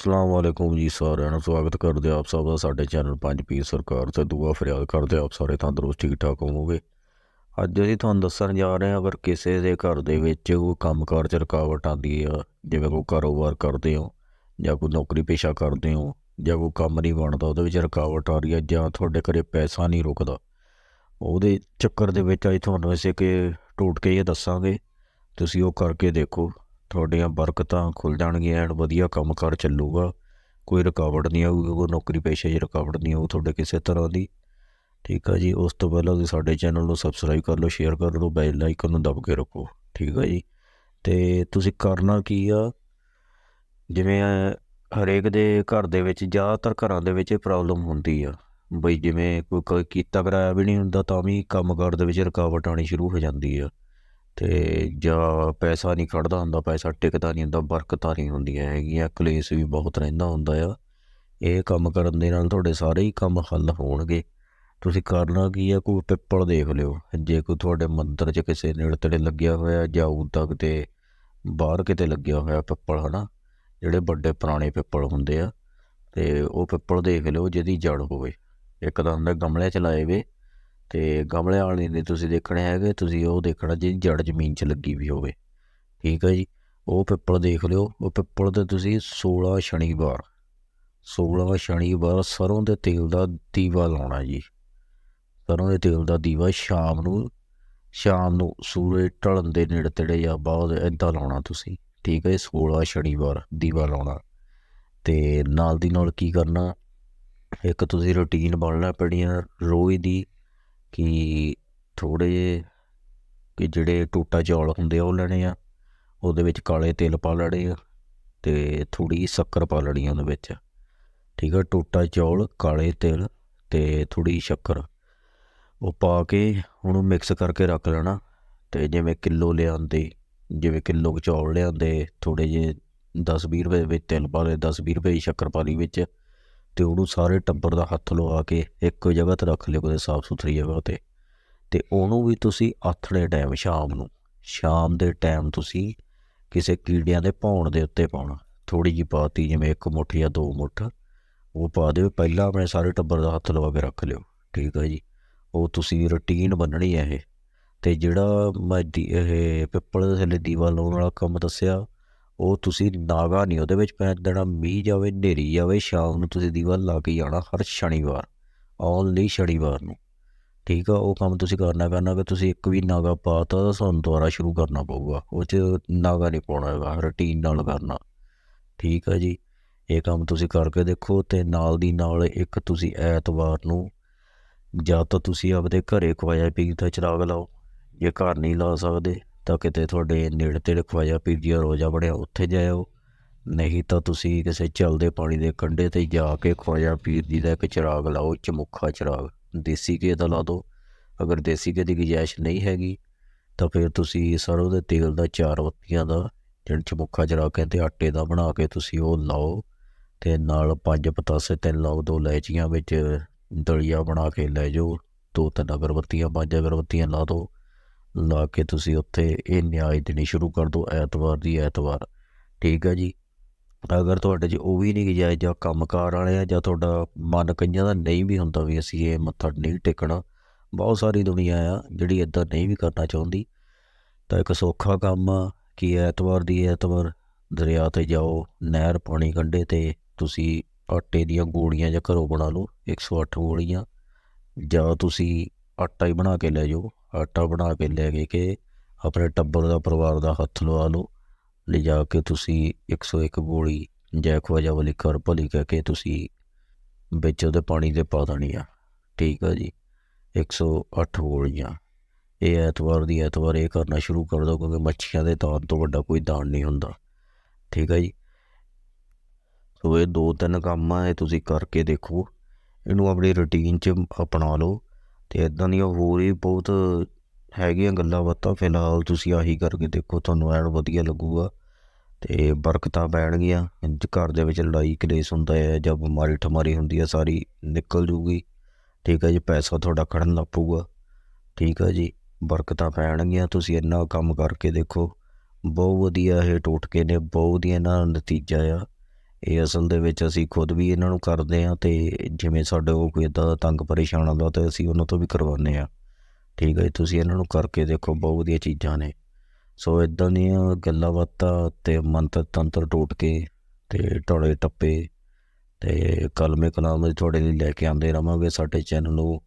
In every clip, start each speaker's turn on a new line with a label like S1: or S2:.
S1: ਅਸਲਾਮ ਵਾਲੇਕੁਮ ਜੀ ਸਾਰਿਆਂ ਨੂੰ ਸਵਾਗਤ ਕਰਦੇ ਆਪ ਸਭ ਦਾ, ਸਾਡੇ ਚੈਨਲ ਪੰਜ ਪੀ ਸਰਕਾਰ ਤੇ ਦੁਆ ਫਰਿਆਦ ਕਰਦੇ ਆਪ ਸਾਰੇ ਤੰਦਰੁਸਤ ਠੀਕ ਠਾਕ ਹੋਵੋਗੇ। ਅੱਜ ਅਸੀਂ ਤੁਹਾਨੂੰ ਦੱਸਣ ਜਾ ਰਹੇ ਹਾਂ, ਅਗਰ ਕਿਸੇ ਦੇ ਘਰ ਦੇ ਵਿੱਚ ਕੋਈ ਕੰਮਕਾਰ 'ਚ ਰੁਕਾਵਟ ਆਉਂਦੀ ਆ, ਜਿਵੇਂ ਕੋਈ ਕਾਰੋਬਾਰ ਕਰਦੇ ਹੋ ਜਾਂ ਕੋਈ ਨੌਕਰੀ ਪੇਸ਼ਾ ਕਰਦੇ ਹੋ ਜਾਂ ਕੋਈ ਕੰਮ ਨਹੀਂ ਬਣਦਾ, ਉਹਦੇ ਵਿੱਚ ਰੁਕਾਵਟ ਆ ਰਹੀ ਹੈ ਜਾਂ ਤੁਹਾਡੇ ਘਰੇ ਪੈਸਾ ਨਹੀਂ ਰੁਕਦਾ, ਉਹਦੇ ਚੱਕਰ ਦੇ ਵਿੱਚ ਅੱਜ ਤੁਹਾਨੂੰ ਐਸੇ ਕਿ ਟੋਟਕੇ ਇਹ ਦੱਸਾਂਗੇ। ਤੁਸੀਂ ਉਹ ਕਰਕੇ ਦੇਖੋ। ਤੁਹਾਡੀਆਂ ਬਰਕਤਾਂ ਖੁੱਲ ਜਾਣਗੀਆਂ ਐਂਡ ਵਧੀਆ ਕੰਮਕਾਰ ਚੱਲੂਗਾ। ਕੋਈ ਰੁਕਾਵਟ ਨਹੀਂ ਆਊਗੀ, ਕੋਈ ਨੌਕਰੀ ਪੇਸ਼ੇ 'ਚ ਰੁਕਾਵਟ ਨਹੀਂ ਆਊ ਤੁਹਾਡੇ ਕਿਸੇ ਤਰ੍ਹਾਂ ਦੀ। ਠੀਕ ਆ ਜੀ, ਉਸ ਤੋਂ ਪਹਿਲਾਂ ਤੁਸੀਂ ਸਾਡੇ ਚੈਨਲ ਨੂੰ ਸਬਸਕ੍ਰਾਈਬ ਕਰ ਲਓ ਸ਼ੇਅਰ ਕਰ ਲਓ ਬੈਲ ਆਈਕਨ ਨੂੰ ਦਬ ਕੇ ਰੱਖੋ। ਠੀਕ ਆ ਜੀ? ਤੇ ਤੁਸੀਂ ਕਰਨਾ ਕੀ ਆ? ਜਿਵੇਂ ਹਰੇਕ ਦੇ ਘਰ ਦੇ ਵਿੱਚ, ਜ਼ਿਆਦਾਤਰ ਘਰਾਂ ਦੇ ਵਿੱਚ ਇਹ ਪ੍ਰੋਬਲਮ ਹੁੰਦੀ ਆ। ਬਈ ਜਿਵੇਂ ਕੋਈ ਕੋਈ ਕੀਤਾ ਕਰਾਇਆ ਵੀ ਨਹੀਂ ਹੁੰਦਾ, ਤਾਂ ਵੀ ਕੰਮਕਾਰ ਦੇ ਵਿੱਚ ਰੁਕਾਵਟ ਆਣੀ ਸ਼ੁਰੂ ਹੋ ਜਾਂਦੀ ਆ। ਅਤੇ ਜਾਂ ਪੈਸਾ ਨਹੀਂ ਖੜਦਾ ਹੁੰਦਾ, ਪੈਸਾ ਟਿਕਦਾ ਨਹੀਂ ਹੁੰਦਾ, ਬਰਕਤਾਂ ਨਹੀਂ ਹੁੰਦੀਆਂ ਹੈਗੀਆਂ, ਕਲੇਸ਼ ਵੀ ਬਹੁਤ ਰਹਿੰਦਾ ਹੁੰਦਾ ਆ। ਇਹ ਕੰਮ ਕਰਨ ਦੇ ਨਾਲ ਤੁਹਾਡੇ ਸਾਰੇ ਹੀ ਕੰਮ ਹੱਲ ਹੋਣਗੇ। ਤੁਸੀਂ ਕਰਨਾ ਕੀ ਆ, ਕੋਈ ਪਿੱਪਲ ਦੇਖ ਲਿਓ। ਜੇ ਕੋਈ ਤੁਹਾਡੇ ਮੰਦਰ 'ਚ ਕਿਸੇ ਨੇੜੇ ਤੇੜੇ ਲੱਗਿਆ ਹੋਇਆ ਜਾਂ ਉਦਾਂ ਕਿਤੇ ਬਾਹਰ ਕਿਤੇ ਲੱਗਿਆ ਹੋਇਆ ਪਿੱਪਲ, ਹਨਾ? ਜਿਹੜੇ ਵੱਡੇ ਪੁਰਾਣੇ ਪਿੱਪਲ ਹੁੰਦੇ ਆ, ਤੇ ਉਹ ਪਿੱਪਲ ਦੇਖ ਲਿਓ ਜਿਹਦੀ ਜੜ ਹੋਵੇ। ਇੱਕ ਤਾਂ ਹੁੰਦਾ ਗਮਲੇ 'ਚ ਲਾਏ ਵੇ। ਤੇ ਗਮਲੇ ਵਾਲੇ ਨਹੀਂ ਤੁਸੀਂ ਦੇਖਣੇ ਹੈਗੇ, ਤੁਸੀਂ ਉਹ ਦੇਖਣਾ ਜਿਹਦੀ ਜੜ ਜ਼ਮੀਨ 'ਚ ਲੱਗੀ ਵੀ ਹੋਵੇ। ਠੀਕ ਹੈ ਜੀ? ਉਹ ਪਿੱਪਲ ਦੇਖ ਲਿਓ, ਉਹ ਪਿੱਪਲ ਤੇ ਤੁਸੀਂ 16 ਸ਼ਨੀਵਾਰ 16 ਸ਼ਨੀਵਾਰ ਸਰੋਂ ਦੇ ਤੇਲ ਦਾ ਦੀਵਾ ਲਾਉਣਾ ਜੀ। ਸਰੋਂ ਦੇ ਤੇਲ ਦਾ ਦੀਵਾ ਸ਼ਾਮ ਨੂੰ ਸ਼ਾਮ ਨੂੰ ਸੂਰਜ ਢਲਣ ਦੇ ਨੇੜੇ ਤੇੜੇ ਜਾਂ ਬਾਅਦ ਇਦਾਂ ਲਾਉਣਾ ਤੁਸੀਂ। ਠੀਕ ਹੈ 16 ਸ਼ਨੀਵਾਰ ਦੀਵਾ ਲਾਉਣਾ। ਤੇ ਨਾਲ ਦੀ ਨਾਲ ਕੀ ਕਰਨਾ, ਇੱਕ ਤੁਸੀਂ ਰੁਟੀਨ ਬਣਨਾ ਪੜੀਆਂ ਰੋਜ਼ ਦੀ। ਕਿ ਥੋੜ੍ਹੇ ਜਿਹੇ ਕਿ ਜਿਹੜੇ ਟੋਟਾ ਚੌਲ ਹੁੰਦੇ ਆ ਉਹ ਲੈਣੇ ਆ, ਉਹਦੇ ਵਿੱਚ ਕਾਲੇ ਤਿਲ ਪਾ ਲੈਣੇ ਆ ਤੇ ਥੋੜੀ ਸ਼ੱਕਰ ਪਾ ਲੈਣੀ ਆ ਉਹਦੇ ਵਿੱਚ। ਠੀਕ ਆ, ਟੋਟਾ ਚੌਲ, ਕਾਲੇ ਤਿਲ ਤੇ ਥੋੜੀ ਸ਼ੱਕਰ। ਉਹ ਪਾ ਕੇ ਉਹਨੂੰ ਮਿਕਸ ਕਰਕੇ ਰੱਖ ਲੈਣਾ ਅਤੇ ਜਿਵੇਂ ਕਿਲੋ ਲਿਆਂਦੇ, ਜਿਵੇਂ ਕਿਲੋ ਕੁ ਚੌਲ ਲਿਆਂਦੇ, ਥੋੜ੍ਹੇ ਜਿਹੇ 10-20 ਰੁਪਏ ਵਿੱਚ ਤਿਲ ਪਾ ਲਏ 10-20 ਰੁਪਏ ਦੀ ਸ਼ੱਕਰ ਪਾ ਲਈ ਵਿੱਚ। ਤੇ ਉਹਨੂੰ ਸਾਰੇ ਟੱਬਰ ਦਾ ਹੱਥ ਲਵਾ ਕੇ ਇੱਕ ਜਗ੍ਹਾ ਤੇ ਰੱਖ ਲਿਓ ਕਿਤੇ ਸਾਫ਼ ਸੁਥਰੀ ਜਗ੍ਹਾ ਤੇ। ਤੇ ਉਹਨੂੰ ਵੀ ਤੁਸੀਂ ਆਥਣੇ ਟਾਈਮ ਸ਼ਾਮ ਨੂੰ। ਸ਼ਾਮ ਦੇ ਟਾਈਮ ਤੁਸੀਂ ਕਿਸੇ ਕੀੜਿਆਂ ਦੇ ਭੌਣ ਦੇ ਉੱਤੇ ਪਾਉਣਾ। ਥੋੜੀ ਜਿਹੀ ਪਾਤੀ, ਜਿਵੇਂ ਇੱਕ ਮੁੱਠ ਜਾਂ ਦੋ ਮੁੱਠ, ਉਹ ਪਾ ਦਿਓ। ਪਹਿਲਾਂ ਆਪਣੇ ਸਾਰੇ ਟੱਬਰ ਦਾ ਹੱਥ ਲਵਾ ਕੇ ਰੱਖ ਲਿਓ। ਠੀਕ ਹੈ ਜੀ? ਉਹ ਤੁਸੀਂ ਰੁਟੀਨ ਬੰਨਣੀ ਹੈ ਇਹ। ਤੇ ਜਿਹੜਾ ਮੈਂ ਦੀ, ਇਹ ਪਿੱਪਲ ਦੇ ਥੱਲੇ ਦੀਵਾ ਲਾਉਣ ਵਾਲਾ ਕੰਮ ਦੱਸਿਆ ਉਹ ਤੁਸੀਂ ਨਾਗਾ ਨਹੀਂ, ਉਹਦੇ ਵਿੱਚ ਪੈਣ ਦੇਣਾ, ਮੀਂਹ ਜਾਵੇ, ਹਨੇਰੀ ਜਾਵੇ, ਸ਼ਾਮ ਨੂੰ ਤੁਸੀਂ ਦੀਵਾ ਲਾ ਕੇ ਜਾਣਾ ਹਰ ਸ਼ਨੀਵਾਰ ਓਨਲੀ ਸ਼ਨੀਵਾਰ ਨੂੰ। ਠੀਕ ਆ, ਉਹ ਕੰਮ ਤੁਸੀਂ ਕਰਨਾ ਕਰਨਾ ਕਿ ਤੁਸੀਂ ਇੱਕ ਵੀ ਨਾਗਾ ਪਾਤਾ ਤਾਂ ਤੁਹਾਨੂੰ ਦੁਬਾਰਾ ਸ਼ੁਰੂ ਕਰਨਾ ਪਊਗਾ, ਉਹ 'ਚ ਨਾਗਾ ਨਹੀਂ ਪਾਉਣਾ ਹੈਗਾ, ਰੁਟੀਨ ਨਾਲ ਕਰਨਾ। ਠੀਕ ਆ ਜੀ, ਇਹ ਕੰਮ ਤੁਸੀਂ ਕਰਕੇ ਦੇਖੋ ਤੇ ਨਾਲ ਦੀ ਨਾਲ ਇੱਕ ਤੁਸੀਂ ਐਤਵਾਰ ਨੂੰ ਜਾਂ ਤਾਂ ਤੁਸੀਂ ਆਪਦੇ ਘਰੇ ਖਵਾਇਆ ਪੀਤਾ ਦਾ ਚਿਰਾਗ ਲਾਓ, ਜੇ ਘਰ ਨਹੀਂ ਲਾ ਸਕਦੇ। ਤਾਂ ਕਿਤੇ ਤੁਹਾਡੇ ਨੇੜੇ ਤੇੜੇ ਖਵਾਜ਼ਾ ਪੀਰ ਜੀ ਦਾ ਰੋਜ਼ਾ ਬਣਿਆ, ਉੱਥੇ ਜਾਇਓ। ਨਹੀਂ ਤਾਂ ਤੁਸੀਂ ਕਿਸੇ ਚੱਲਦੇ ਪਾਣੀ ਦੇ ਕੰਢੇ ਤੇ ਜਾ ਕੇ ਖਵਾਜ਼ਾ ਪੀਰ ਜੀ ਦਾ ਇੱਕ ਚਿਰਾਗ ਲਾਓ ਚਮੁੱਖਾ ਚਿਰਾਗ। ਦੇਸੀ ਘੇ ਦਾ ਲਾ ਦਿਓ ਅਗਰ ਦੇਸੀ ਘੇ ਦੀ ਗੁੰਜਾਇਸ਼ ਨਹੀਂ ਹੈਗੀ, ਤਾਂ ਫਿਰ ਤੁਸੀਂ ਸਰੋਂ ਦੇ ਤੇਲ ਦਾ, ਚਾਰ ਬੱਤੀਆਂ ਦਾ, ਜਿਹੜਾ ਚਮੁੱਖਾ ਚਿਰਾਗ ਕਹਿੰਦੇ ਆਟੇ ਦਾ ਬਣਾ ਕੇ ਤੁਸੀਂ ਉਹ ਲਾਓ ਤੇ ਨਾਲ ਪੰਜ ਪਤਾਸੇ ਤਿੰਨ ਲਾਓ, ਦੋ ਲੈਚੀਆਂ ਵਿੱਚ ਦਲੀਆ ਬਣਾ ਕੇ ਲੈ ਜਾਓ, ਦੋ ਤਿੰਨ ਅਗਰਬੱਤੀਆਂ, ਪੰਜ ਅਗਰਬੱਤੀਆਂ ਲਾ ਦਿਓ ਲਾ ਕੇ ਤੁਸੀਂ ਉੱਥੇ ਇਹ ਨਿਆਜ਼ ਦੇਣੀ ਸ਼ੁਰੂ ਕਰ ਦਿਓ, ਐਤਵਾਰ ਦੀ ਐਤਵਾਰ। ਠੀਕ ਹੈ ਜੀ? ਅਗਰ ਤੁਹਾਡੇ 'ਚ ਉਹ ਵੀ ਨਹੀਂ ਗੁੰਜਾਇਸ਼ ਜਾਂ ਕੰਮਕਾਰ ਵਾਲੇ ਆ ਜਾਂ ਤੁਹਾਡਾ ਮਨ ਕਈਆਂ ਦਾ ਨਹੀਂ ਵੀ ਹੁੰਦਾ ਵੀ ਅਸੀਂ ਇਹ ਮੱਥਾ ਨਹੀਂ ਟੇਕਣਾ, ਬਹੁਤ ਸਾਰੀ ਦੁਨੀਆ ਆ ਜਿਹੜੀ ਇਦਾਂ ਨਹੀਂ ਵੀ ਕਰਨਾ ਚਾਹੁੰਦੀ। ਤਾਂ ਇੱਕ ਸੌਖਾ ਕੰਮ ਆ ਕਿ ਐਤਵਾਰ ਦੀ ਐਤਵਾਰ ਦਰਿਆ ਤੇ ਜਾਓ, ਨਹਿਰ ਪਾਣੀ ਕੰਢੇ ਤੇ ਤੁਸੀਂ ਆਟੇ ਦੀਆਂ ਗੋਲੀਆਂ ਜਾਂ ਘਰੋਂ ਬਣਾ ਲਓ 108 ਗੋਲੀਆਂ। ਜਾਂ ਤੁਸੀਂ ਆਟਾ ਹੀ ਬਣਾ ਕੇ ਲੈ ਜਾਓ ਆਟਾ ਬਣਾ ਕੇ ਲੈ ਕੇ ਕਿ ਆਪਣੇ ਟੱਬਰ ਦਾ, ਪਰਿਵਾਰ ਦਾ ਹੱਥ ਲਵਾ ਲਓ। ਲਿਜਾ ਕੇ ਤੁਸੀਂ 101 ਗੋਲੀ ਜੈ ਖਵਾਜਾ ਵਾਲੀ ਕਰ ਭਲੀ ਕਹਿ ਕੇ ਤੁਸੀਂ ਵਿੱਚ ਉਹਦੇ ਪਾਣੀ ਦੇ ਪਾ ਦੇਣੀ ਆ। ਠੀਕ ਆ ਜੀ? 108 ਗੋਲੀਆਂ। ਇਹ ਐਤਵਾਰ ਦੀ ਐਤਵਾਰ ਇਹ ਕਰਨਾ ਸ਼ੁਰੂ ਕਰ ਦਿਓ ਕਿਉਂਕਿ ਮੱਛੀਆਂ ਦੇ ਦਾਨ ਤੋਂ ਵੱਡਾ ਕੋਈ ਦਾਨ ਨਹੀਂ ਹੁੰਦਾ। ਠੀਕ ਆ ਜੀ? ਸੋ ਇਹ ਦੋ ਤਿੰਨ ਕੰਮ ਆ, ਇਹ ਤੁਸੀਂ ਕਰਕੇ ਦੇਖੋ। ਇਹਨੂੰ ਆਪਣੀ ਰੁਟੀਨ 'ਚ ਅਪਣਾ ਲਓ। ਅਤੇ ਇੱਦਾਂ ਦੀਆਂ ਹੋਰ ਹੀ ਬਹੁਤ ਹੈਗੀਆਂ ਗੱਲਾਂ ਬਾਤਾਂ, ਫਿਲਹਾਲ ਤੁਸੀਂ ਆਹੀ ਕਰਕੇ ਦੇਖੋ, ਤੁਹਾਨੂੰ ਐਨ ਵਧੀਆ ਲੱਗੂਗਾ। ਅਤੇ ਬਰਕਤਾਂ ਪੈਣਗੀਆਂ ਘਰ ਦੇ ਵਿੱਚ ਲੜਾਈ, ਕਲੇਸ਼ ਹੁੰਦਾ ਹੈ ਜਾਂ ਬਿਮਾਰੀ, ਠਮਾਰੀ ਹੁੰਦੀ ਹੈ, ਸਾਰੀ ਨਿਕਲ ਜੂਗੀ। ਠੀਕ ਹੈ ਜੀ, ਪੈਸਾ ਤੁਹਾਡਾ ਖੜਨ ਲੱਗ ਪਊਗਾ। ਠੀਕ ਹੈ ਜੀ ਬਰਕਤਾਂ ਪੈਣਗੀਆਂ, ਤੁਸੀਂ ਇੰਨਾ ਕੰਮ ਕਰਕੇ ਦੇਖੋ। ਬਹੁਤ ਵਧੀਆ ਇਹ ਟੋਟਕੇ ਨੇ, ਬਹੁਤ ਵਧੀਆ ਇਹਨਾਂ ਦਾ ਨਤੀਜਾ ਆ। ਇਹ ਅਸਲ ਦੇ ਵਿੱਚ ਅਸੀਂ ਖੁਦ ਵੀ ਇਹਨਾਂ ਨੂੰ ਕਰਦੇ ਆ ਤੇ ਜਿਵੇਂ ਸਾਡੇ ਕੋਲ ਕੋਈ ਇਦਾਂ ਦਾ ਤੰਗ ਪਰੇਸ਼ਾਨ ਆਉਂਦਾ ਤੇ ਅਸੀਂ ਉਹਨਾਂ ਤੋਂ ਵੀ ਕਰਵਾਉਂਦੇ ਆ ਠੀਕ ਹੈ ਜੀ, ਤੁਸੀਂ ਇਹਨਾਂ ਨੂੰ ਕਰਕੇ ਦੇਖੋ, ਬਹੁਤ ਵਧੀਆ ਚੀਜ਼ਾਂ ਨੇ। ਸੋ ਇਦਾਂ ਦੀਆਂ ਗੱਲਾਂ ਬਾਤਾਂ ਤੇ ਮੰਤਰ ਤੰਤਰ ਟੋਟ ਕੇ ਤੇ ਟੋਲੇ ਟੱਪੇ ਤੇ ਕਲਮੇ ਕਲਾਮ ਦੇ ਤੁਹਾਡੇ ਲਈ ਲੈ ਕੇ ਆਉਂਦੇ ਰਵਾਂਗੇ। ਸਾਡੇ ਚੈਨਲ ਨੂੰ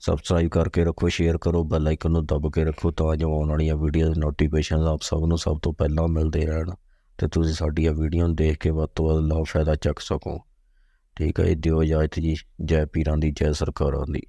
S1: ਸਬਸਕ੍ਰਾਈਬ ਕਰਕੇ ਰੱਖੋ ਸ਼ੇਅਰ ਕਰੋ ਬੈਲ ਆਈਕਨ ਨੂੰ ਦਬ ਕੇ ਰੱਖੋ ਤਾਂ ਜੋ ਆਉਣ ਵਾਲੀਆਂ ਵੀਡੀਓ ਦੇ ਨੋਟੀਫਿਕੇਸ਼ਨ ਆਪ ਸਭ ਨੂੰ ਸਭ ਤੋਂ ਪਹਿਲਾਂ ਮਿਲਦੇ ਰਹਿਣ। ਤੇ ਤੁਸੀਂ ਸਾਡੀਆਂ ਵੀਡੀਓ ਨੂੰ ਦੇਖ ਕੇ ਵੱਧ ਤੋਂ ਵੱਧ ਲਾਭ, ਫਾਇਦਾ ਚੱਕ ਸਕੋ। ਠੀਕ ਹੈ ਇਹ ਦਿਓ ਇਜਾਜ਼ਤ ਜੀ, ਜੈ ਪੀਰਾਂ ਦੀ, ਜੈ ਸਰਕਾਰਾਂ ਦੀ।